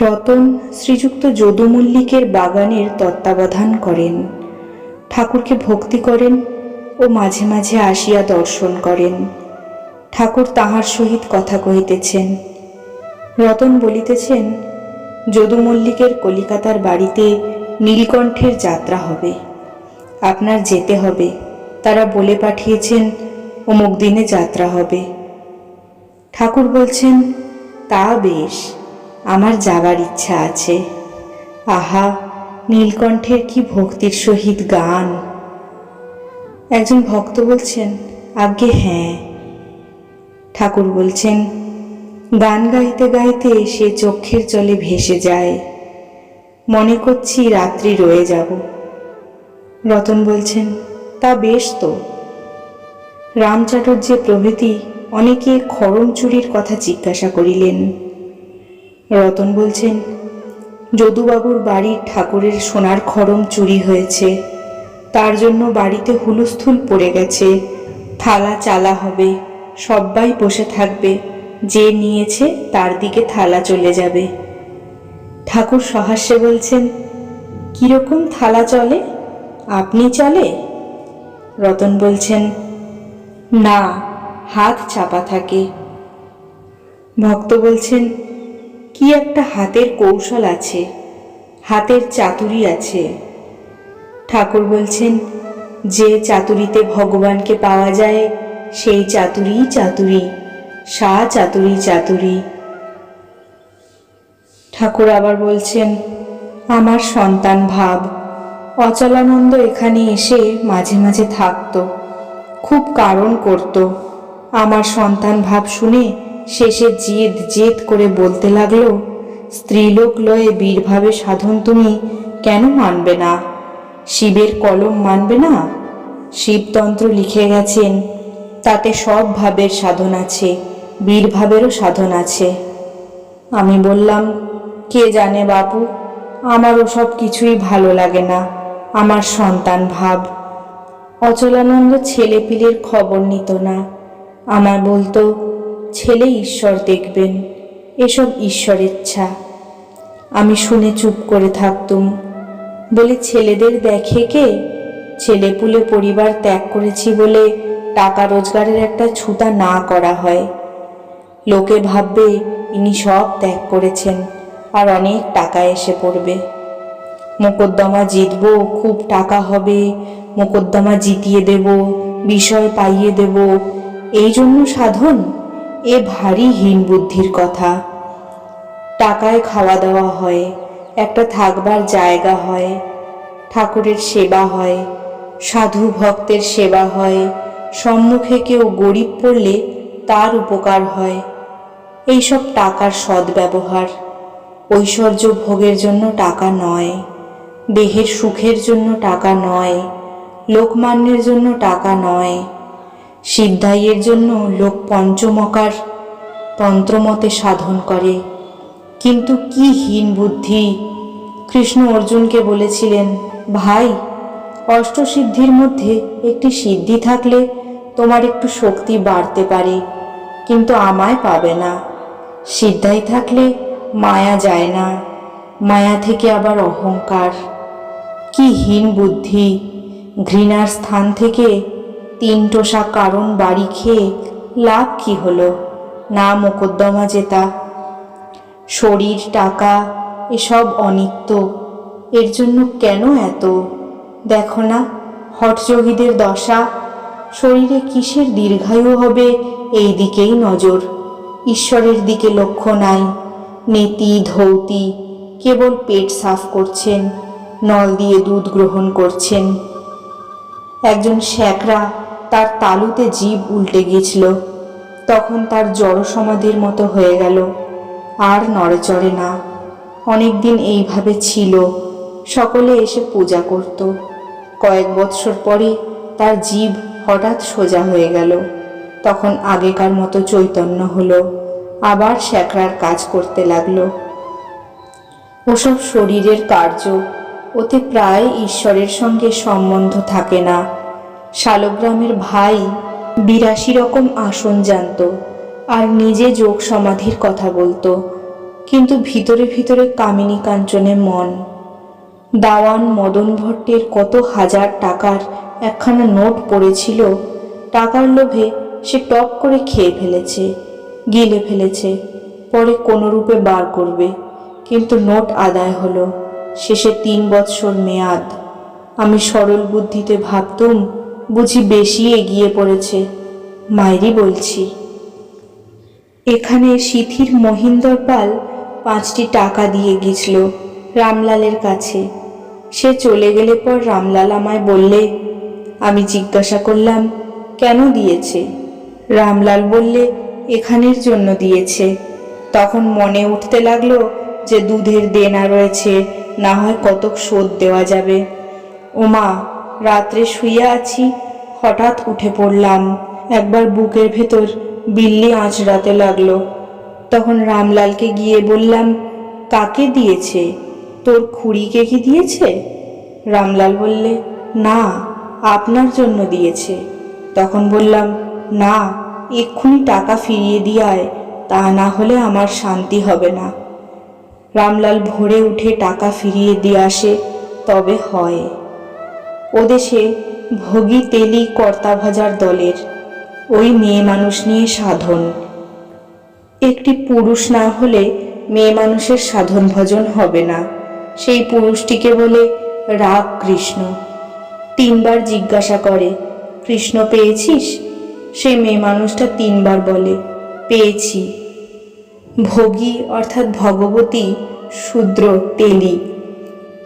রতন শ্রীযুক্ত যদু মল্লিকের বাগানের তত্ত্বাবধান করেন। ঠাকুরকে ভক্তি করেন ও মাঝে মাঝে আসিয়া দর্শন করেন। ঠাকুর তাহার সহিত কথা কহিতেছেন। রতন বলিতেছেন, যদু মল্লিকের কলিকাতার বাড়িতে নীলকণ্ঠের যাত্রা হবে। আপনার যেতে হবে। তারা বলে পাঠিয়েছেন, অমুক দিনে যাত্রা হবে। ঠাকুর বলছেন, তা বেশ। আমার যাবার ইচ্ছা আছে। আহা, নীলকণ্ঠের কি ভক্তির সহিত গান? একজন ভক্ত বলছেন, আজ্ঞে হ্যাঁ। ঠাকুর বলছেন, গান গাইতে গাইতে সে চক্ষের জলে ভেসে যায়। মনে করছি রাত্রি রয়ে যাব। রতন বলছেন, তা বেশ তো। রাম চাটুর্য প্রভৃতি অনেকে খড়ম চুরির কথা জিজ্ঞাসা করিলেন। রতন বলছেন, যদুবাবুর বাড়ির ঠাকুরের সোনার খড়ম চুরি হয়েছে। তার জন্য বাড়িতে হুলস্থুল পড়ে গেছে। থালা চালা হবে। সব্বাই বসে থাকবে। যে নিয়েছে তার দিকে থালা চলে যাবে। ঠাকুর সহাস্যে বলছেন, কীরকম থালা চলে? আপনি চলে? রতন বলছেন, না, হাত চাপা থাকে। ভক্ত বলছেন কি একটা হাতের কৌশল আছে, হাতের চাতুরি আছে। ঠাকুর বলছেন, যে চাতুরিতে ভগবানকে পাওয়া যায়, সেই চাতুরি চাতুরি, সা চাতুরি চাতুরি। ঠাকুর আবার বলছেন, আমার সন্তান ভাব, অচলানন্দ এখানে এসে মাঝে মাঝে থাকতো, খুব কারণ করত। আমার সন্তান ভাব শুনে শেষে জেদ জেদ করে বলতে লাগল, স্ত্রীলোক লয়ে বীরভাবে সাধন তুমি কেন মানবে না? শিবের কলম মানবে না? শিবতন্ত্র লিখে গেছেন, তাতে সব ভাবের সাধন আছে, বীরভাবেরও সাধন আছে। আমি বললাম, কে জানে বাপু, আমার ওসব কিছুই ভালো লাগে না, আমার সন্তান ভাব। অচলানন্দ ছেলেপিলের খবর নিত না। আমার বলতো ছেলে ঈশ্বর দেখবেন, এসব ঈশ্বরেচ্ছা আমি শুনে চুপ করে থাকতুম। বলে ছেলেদের দেখে কে? ছেলেপুলে পরিবার ত্যাগ করেছি বলে টাকা রোজগারের একটা ছুতা না করা হয়। লোকে ভাববে, ইনি সব ত্যাগ করেছেন আর অনেক টাকা এসে পড়বে। মোকদ্দমা জিতব, খুব টাকা হবে। মোকদ্দমা জিতিয়ে দেব, বিষয় পাইয়ে দেব। এই জন্য সাধন? এ ভারী হীন বুদ্ধির কথা। টাকায় খাওয়া দাওয়া হয়, একটা থাকবার জায়গা হয়, ঠাকুরের সেবা হয়, সাধু ভক্তের সেবা হয়, সম্মুখে কেউ গরিব পড়লে তার উপকার হয়। এইসব টাকার সদ্ব্যবহার। ঐশ্বর্য ভোগের জন্য টাকা নয়, দেহের সুখের জন্য টাকা নয়, লোকমান্যের জন্য টাকা নয়। সিদ্ধাইয়ের জন্য লোক পঞ্চমকার তন্ত্রমতে সাধন করে। কিন্তু কি হীন বুদ্ধি। কৃষ্ণ অর্জুনকে বলেছিলেন, ভাই, অষ্টসিদ্ধির মধ্যে একটি সিদ্ধি থাকলে তোমার একটু শক্তি বাড়তে পারে, কিন্তু আমায় পাবে না। সিদ্ধাই থাকলে মায়া যায় না, মায়া থেকে আবার অহংকার। কি হীন বুদ্ধি। ঘৃণার স্থান থেকে তিন টোসা কারণ বাড়ি খেয়ে লাভ কি হলো? না মোকদ্দমা জেতা। শরীর, টাকা, এসব অনিত্য। এর জন্য কেন এত? দেখো না হটযোগীদের দশা। শরীরে কিসের দীর্ঘায়ু হবে এই দিকেই নজর। ঈশ্বরের দিকে লক্ষ্য নাই। নেতি, ধৌতি, কেবল পেট সাফ করছেন, নল দিয়ে দুধ গ্রহণ করছেন। একজন শ্যাকরা তার তালুতে জীব উল্টে গিয়েছিল। তখন তার জড় সমাধির মতো হয়ে গেল। আর নড়ে চড়ে না। অনেকদিন এইভাবে ছিল। সকলে এসে পূজা করত। কয়েক বৎসর পরে তার জীব হঠাৎ সোজা হয়ে গেল। তখন আগেকার মতো চৈতন্য হলো। আবার শ্যাকরার কাজ করতে লাগল। ওসব শরীরের কার্য ওতে প্রায় ঈশ্বরের সঙ্গে সম্বন্ধ থাকে না। শালগ্রামের ভাই বিরাশি রকম আসন জানত আর নিজে যোগ সমাধির কথা বলতো, কিন্তু ভিতরে ভিতরে কামিনী কাঞ্চনে মন। দাওয়ান মদন ভট্টের কত হাজার টাকার একখানা নোট পড়েছিল, টাকার লোভে সে টপ করে খেয়ে ফেলেছে, গিলে ফেলেছে, পরে কোনো রূপে বার করবে, কিন্তু নোট আদায় হলো। শেষে তিন বৎসর মেয়াদ। আমি সরল বুদ্ধিতে ভাবতুম বুঝি বেশি এগিয়ে পড়েছে। মায়েরই বলছি। এখানে সিথির মহিন্দর পাল পাঁচটি টাকা দিয়ে গেছিল রামলালের কাছে। সে চলে গেলে পর রামলাল আমায় বললে, আমি জিজ্ঞাসা করলাম, কেন দিয়েছে? রামলাল বললে, এখানের জন্য দিয়েছে। তখন মনে উঠতে লাগল যে দুধের দেনা রয়েছে, না হয় কতক শোধ দেওয়া যাবে। ওমা রাত্রে শুয়ে আছি, হঠাৎ উঠে পড়লাম। একবার বুকের ভেতর বিল্লি আঁচড়াতে লাগল। তখন রামলালকে গিয়ে বললাম, কাকে দিয়েছে? তোর খুড়িকে কি দিয়েছে? রামলাল বললে, না, আপনার জন্য দিয়েছে। তখন বললাম, না, এক্ষুনি টাকা ফিরিয়ে দিয়ায় তা না হলে আমার শান্তি হবে না। রামলাল ভোরে উঠে টাকা ফিরিয়ে দিয়ে আসে, তবে হয়। ওদেশে ভোগী তেলি কর্তা ভাজার দলের, ওই মেয়ে মানুষ নিয়ে সাধন। একটি পুরুষ না হলে মেয়ে মানুষের সাধন ভজন হবে না। সেই পুরুষটিকে বলে রাগ কৃষ্ণ। তিনবার জিজ্ঞাসা করে, কৃষ্ণ, পেয়েছিস? সেই মেয়ে মানুষটা তিনবার বলে, পেয়েছি। ভোগী অর্থাৎ ভগবতী, শূদ্র, তেলি।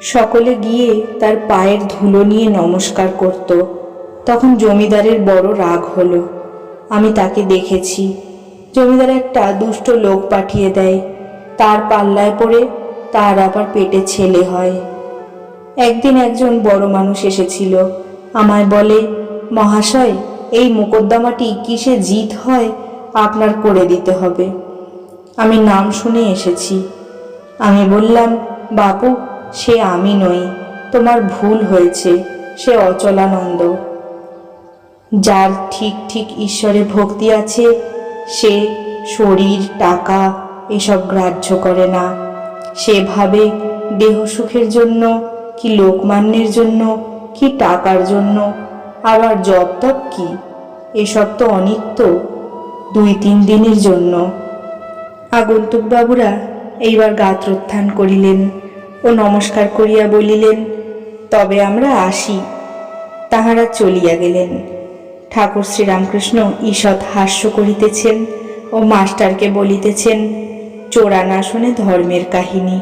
সকলে গিয়ে তার পায়ের ধুলো নিয়ে নমস্কার করত। তখন জমিদারের বড় রাগ হলো। আমি তাকে দেখেছি। জমিদার একটা দুষ্ট লোক পাঠিয়ে দেয়। তার পাল্লায় পড়ে তার আবার পেটে ছেলে হয়। একদিন একজন বড় মানুষ এসেছিল। আমায় বলে, মহাশয়, এই মোকদ্দমাটি কিসে জিত হয়? আপনার করে দিতে হবে। আমি নাম শুনে এসেছি। আমি বললাম, বাপু সে আমি নই, তোমার ভুল হয়েছে, সে অচলানন্দ। যার ঠিক ঠিক ঈশ্বরে ভক্তি আছে, সে শরীর, টাকা এসব গ্রাহ্য করে না। সে ভাবে দেহ সুখের জন্য, কি লোকমান্যের জন্য, কি টাকার জন্য, আবার জব তপ কি? এসব তো অনিত্য, দুই তিন দিনের জন্য। আগন্তুকবাবুরা এইবার গাত্রোত্থান করিলেন। ও নমস্কার করিয়া বলিলেন, তবে আমরা আসি। তাহারা চলিয়া গেলেন। ঠাকুর শ্রীরামকৃষ্ণ ঈষৎ হাস্য করিতেছেন ও মাস্টারকে বলিতেছেন, চোরা না শুনে ধর্মের কাহিনী।